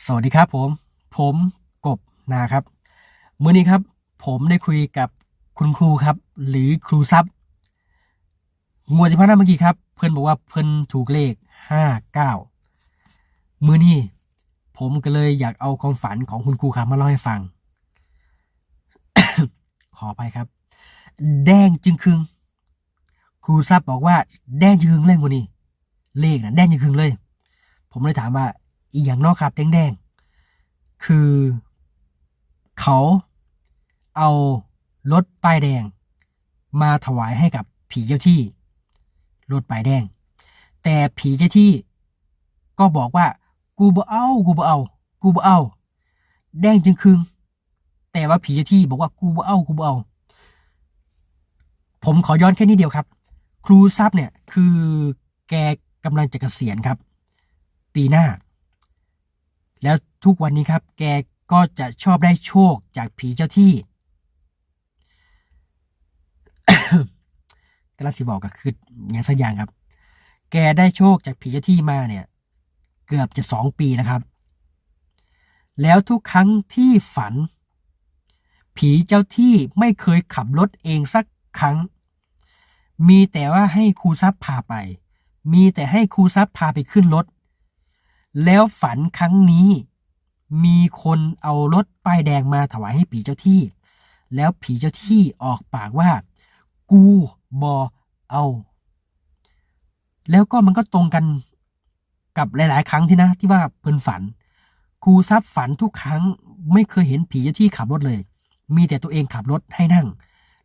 สวัสดีครับผม ผมกบนะครับเมื่อนี้ครับ ผมได้คุยกับคุณครูครับ หรือครูซับงวดที่ผ่านมาเมื่อกี้ครับ เพื่อนบอกว่าเพื่อนถูกเลขห้าเก้ามื่อนี้ผมก็เลยอยากเอาความฝันของคุณครูครับมาเล่าให้ฟัง ขอไปครับ แดงจึงคึง ครูซับบอกว่าแดงจึงคึงเล่นว่านี้ เลขนะแดงจึงคึงเลย ผมเลยถามว่า อีกอย่างนอกครับแดงๆ คือ เขาเอารถป้ายแดง มาถวายให้กับผีเจ้าที่รถป้ายแดง แต่ผีเจ้าที่ก็บอกว่า กูบ่เอา กูบ่เอา กูบ่เอา แดงจึงคึงแต่ว่าผีเจ้าที่บอกว่ากูบ่เอา กูบ่เอา ผมขอย้อนแค่นี้เดียวครับ ครูซับเนี่ยคือแกกำลังจะเกษียณครับ ปีหน้า แล้วทุกวันนี้ครับ แกก็จะชอบได้โชคจากผีเจ้าที่กระสิบอกก็คืออย่างสักอย่างครับ แกได้โชคจากผีเจ้าที่มาเนี่ย เกือบจะสองปีนะครับ แล้วทุกครั้งที่ฝัน ผีเจ้าที่ไม่เคยขับรถเองสักครั้ง มีแต่ว่าให้ครูซับพาไป มีแต่ให้ครูซับพาไปขึ้นรถ แล้วฝันครั้งนี้ มีคนเอารถป้ายแดงมาถวายให้ผีเจ้าที่ แล้วผีเจ้าที่ออกปากว่า กูบอเอา แล้วก็มันก็ตรงกันกับหลาย ๆ ครั้งที่นะ ที่ว่าเพิ่นฝันครูซับฝันทุกครั้งไม่เคยเห็นผีเจ้าที่ขับรถเลย มีแต่ตัวเองขับรถให้นั่ง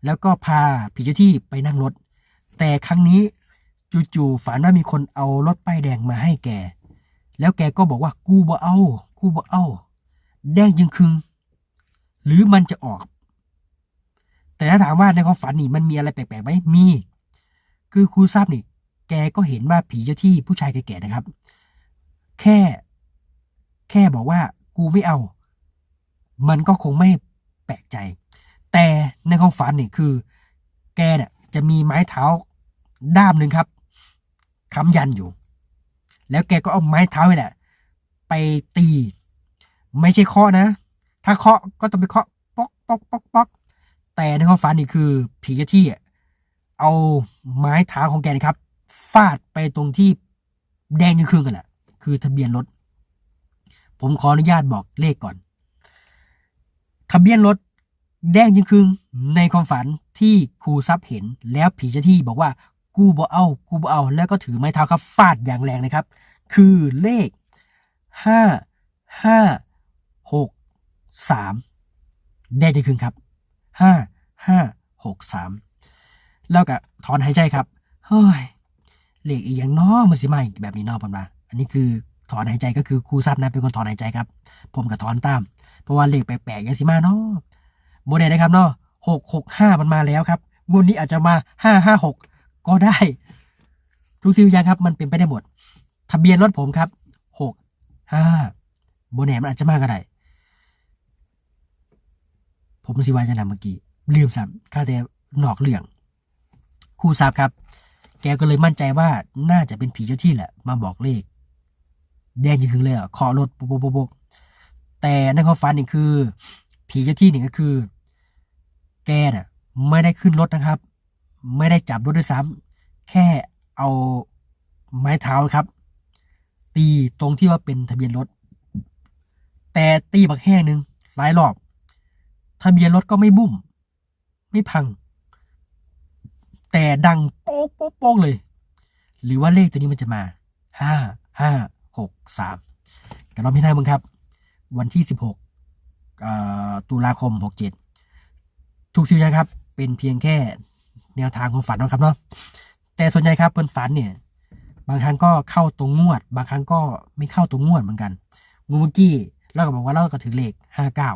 แล้วก็พาผีเจ้าที่ไปนั่งรถ แต่ครั้งนี้จู่ๆฝันว่ามีคนเอารถป้ายแดงมาให้แก แล้วแกก็บอกว่ากูบ่เอา กูบ่เอา แดงจึงคึง หรือมันจะออก แต่ถ้าถามว่าในความฝันนี่มันมีอะไรแปลกๆไหมมี คือครูทราบนี่ แกก็เห็นว่าผีเจ้าที่ผู้ชายแก่ๆนะครับ แค่ แค่บอกว่า กูไม่เอา มันก็คงไม่แปลกใจ แต่ในความฝันนี่คือ แกเนี่ยจะมีไม้เท้าด้ามหนึ่งครับค้ำยันอยู่ แล้วแกก็เอาไม้เท้านี่แหละ ไปตี ไม่ใช่เคาะนะ ถ้าเคาะก็ต้องไปเคาะป๊อกป๊อกป๊อกป๊อกแต่ในความฝันนี่คือผีเจ้าที่เอาไม้เท้าของแกนะครับฟาดไปตรงที่แดงยังคืนกันแหละคือทะเบียนรถ ผมขออนุญาตบอกเลขก่อน ทะเบียนรถแดงยังคืนในความฝันที่ครูซับเห็นแล้วผีเจ้าที่บอกว่า กูบ่เอา กูบ่เอา แล้วก็ถือไม้เท้าครับ ฟาดอย่างแรงนะครับ คือเลขห้าห้าหกสามแดงจะคืนครับห้าห้าหกสามแล้วก็ถอนหายใจครับ เฮ้ยเลขอีกอย่างนอมันสิมาอีกแบบนี้นอปันมาอันนี้คือถอนหายใจก็คือครูซับนะเป็นคนถอนหายใจครับ ผมก็ถอนตาม เพราะว่าเลขแปลกๆย่างสิมาเนาะโมเดลนะครับเนาะหกหกห้ามันมาแล้วครับงวดนี้อาจจะมาห้าห้าหก ก็ได้ ทุกทีอย่างครับมันเป็นไปได้หมด ทะเบียนรถผมครับหกห้าโบแหนมันอาจจะมากก็ได้ผมสิวายจะนำเมื่อกี้ลืมซ้ำค่าแต่นอกเรื่องครูทราบครับ แกก็เลยมั่นใจว่าน่าจะเป็นผีเจ้าที่แหละ มาบอกเลข แดงจริงๆเลยอะคอรถปุ๊บปุ๊บปุ๊บปุ๊บแต่ในความฝันนี่คือ ผีเจ้าที่นี่ก็คือ แกน่ะ ไม่ได้ขึ้นรถนะครับ ไม่ได้จับรถด้วยซ้ำแค่เอาไม้เท้าครับ ตีตรงที่ว่าเป็นทะเบียนรถ แต่ตีบักแห้งหนึ่งหลายรอบ ทะเบียนรถก็ไม่บุ้ม ไม่พัง แต่ดังโป๊กโป๊กโป๊กเลย หรือว่าเลขตัวนี้มันจะมาห้าห้าหกสามกันรอบพี่ท่านมึงครับ วันที่สิบหกตุลาคมหกเจ็ดทุกทีนะครับ เป็นเพียงแค่ แนวทางของฝันนะครับเนาะแต่ส่วนใหญ่ครับเป็นฝันเนี่ย บางครั้งก็เข้าตรงงวด บางครั้งก็ไม่เข้าตรงงวดเหมือนกันงูเมื่อกี้เราก็บอกว่าเราก็ถือเลขห้าเก้า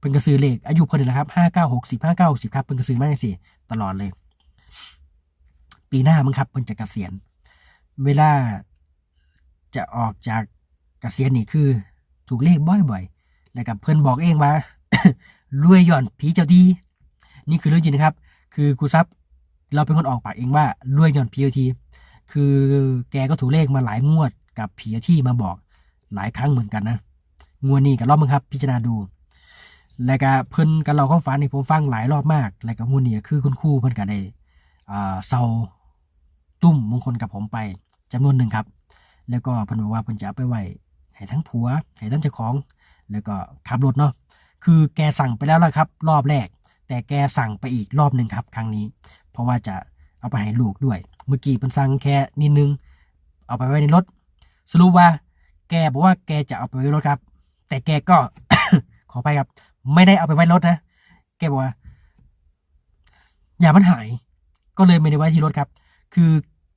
เป็นกระสือเลขอายุคนนี่แหละครับห้าเก้าหกสิบห้าเก้าสิบครับเป็นกระสือมากสิตลอดเลย ปีหน้ามั้งครับมันจะเกษียณเวลาจะออกจากเกษียณนี่คือ ถูกเลขบ่อยๆแล้วกับเพื่อนบอกเองว่ารวยหย่อนผีเจ้าที่นี่คือเรื่องจริงนะครับ คือครูซับเราเป็นคนออกปากเองว่ารวยหย่อนผีเจ้าที่คือแกก็ถูกเลขมาหลายงวดกับผีที่มาบอกหลายครั้งเหมือนกันนะงวดนี้ก็รอบมึงครับ พิจารณาดู แล้วก็เพิ่นกันเราความฝันนี่ผมฟังหลายรอบมาก แล้วก็งวดนี้คือคุณครูเพิ่นก็ได้อ่าเซาตุ้มมงคลกับผมไปจำนวนหนึ่งครับ แล้วก็เพิ่นบอกว่าเพิ่นจะไปไหวให้ทั้งผัวให้ทั้งเจ้าของ แล้วก็ขับรถเนาะคือแกสั่งไปแล้วล่ะครับ รอบแรก แต่แกสั่งไปอีกรอบหนึ่งครับ ครั้งนี้ เพราะว่าจะเอาไปให้ลูกด้วย เมื่อกี้เพิ่นสั่งแค่นิดนึง เอาไปไว้ในรถ สรุปว่า แกบอกว่าแกจะเอาไปไว้รถครับ แต่แกก็ ขอไปครับ ไม่ได้เอาไปไว้รถนะ แกบอกว่าอย่ามันหาย ก็เลยไม่ได้ไว้ที่รถครับ คือ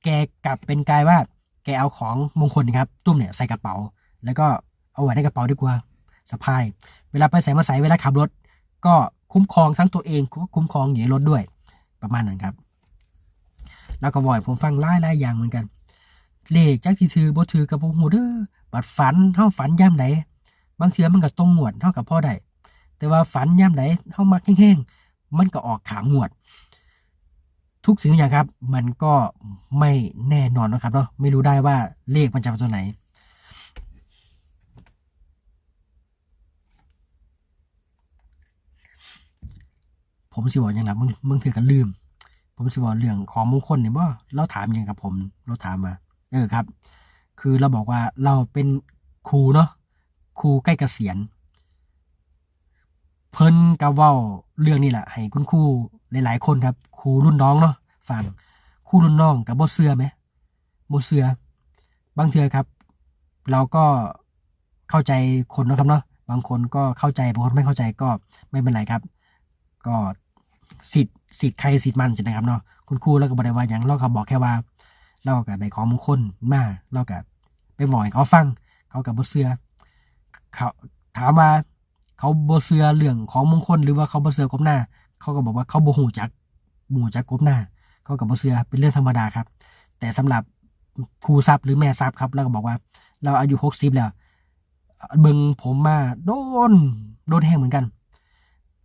แกกลับเป็นกายว่า แกเอาของมงคลนะครับ ตุ้มเนี่ยใส่กระเป๋า แล้วก็เอาไว้ในกระเป๋าดีกว่าสะพาย เวลาไปใส่มาใส่เวลาขับรถ ก็ คุ้มครองทั้งตัวเองก็คุ้มครองอยู่ในรถด้วย ประมาณนั้นครับ แล้วก็บ่อยผมฟังไล่ไล่อย่างเหมือนกัน เลขจักที่ถือบ่ถือกับบ่ฮู้เด้อบัดฝันเฮาฝันย่ำใดบางเทือมันก็ตรงงวดเฮากับพ่อได้แต่ว่าฝันย่ำใดเฮามักแห้งๆมันก็ออกขามงวด ทุกสิ่งอย่างครับ มันก็ไม่แน่นอนนะครับเนาะไม่รู้ได้ว่าเลขมันจะเป็นตัวไหน ผมสิบอกอย่างไรมึงมึงถือกันลืม ผมสิบอกเรื่องของมงคลเนี่ยบ่เราถามย่างกับผมเราถามมา เออครับ คือเราบอกว่าเราเป็นครูเนาะครูใกล้เกษียณ เพิ่นก็เว้าเรื่องนี้แหละให้คุณครูหลายๆคนครับครูรุ่นน้องเนาะฟังครูรุ่นน้องกับบ่เชื่อไหมบ่เชื่อบางเทือครับ เราก็เข้าใจคนนะครับเนาะบางคนก็เข้าใจบางคนไม่เข้าใจก็ไม่เป็นไรครับ ก็ สิทธิ์สิทธิ์ใครสิทธิ์มันใช่ไหมครับเนาะคุณครูแล้วก็บอกได้ว่าอย่างเราก็บอกแค่ว่า เราก็ได้ของมงคลมาเราก็ไปบอกให้เขาฟัง เขากับบ่เสือเขาถามว่าเขาบ่เสือเรื่องของมงคลหรือว่าเขาบ่เสือกบหน้า เขาก็บอกว่าเขาบ่หูจักบ่หูจักกบหน้า เขากับบ่เสือเป็นเรื่องธรรมดาครับ แต่สำหรับครูทรัพย์หรือแม่ทรัพย์ครับเราก็บอกว่า เราอายุหกสิบแล้วเบิงผมมาโดนโดนแห้งเหมือนกัน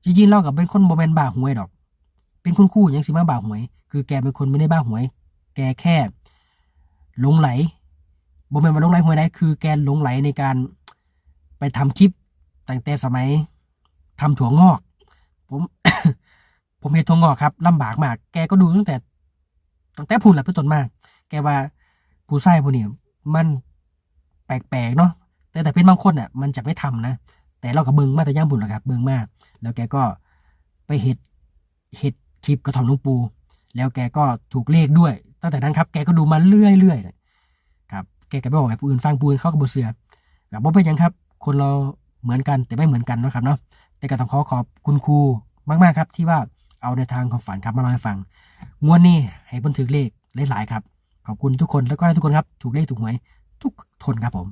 จริงๆเรากับเป็นคนโมเมนบ้าหวยดอก เป็นคุณครู่ยังสิมาบ้าหวย คือแกเป็นคนไม่ได้บ้าหวย แกแค่หลงไหลโมเมนว่าหลงไหลหวยได้คือแกหลงไหลในการไปทำคลิปตั้งแต่สมัยทำถั่วงอก ผม ผมเห็นถั่วงอกครับลำบากมาก แกก็ดูตั้งแต่ตั้งแต่พูดแหละเพื่อต้นมาแกว่าผู้ชายผู้นี้มันแปลกๆเนาะแต่แต่เป็นบางคนอะ มันจะไม่ทำนะ แต่เราก็เบิงมาแต่ย่างบุญแหละครับ เบิงมาแล้วแกก็ไปเห็ดเห็ดคลิปกระถองลุงปู แล้วแกก็ถูกเลขด้วย ตั้งแต่นั้นครับ แกก็ดูมาเรื่อยๆครับ แกก็ไปบอกให้ผู้อื่นฟังผู้อื่นเข้าก็บ่เสือกับบ่เป็นยังครับ คนเราเหมือนกันแต่ไม่เหมือนกันนะครับเนาะ แต่ก็ต้องขอขอบคุณครูมากๆครับ ที่ว่าเอาในทางของฝันครับมาเล่าให้ฟัง งวดนี้ให้พ้นถือเลขหลายๆครับ ขอบคุณทุกคนแล้วก็ให้ทุกคนครับ ถูกเลขถูกหวยทุกทนครับผม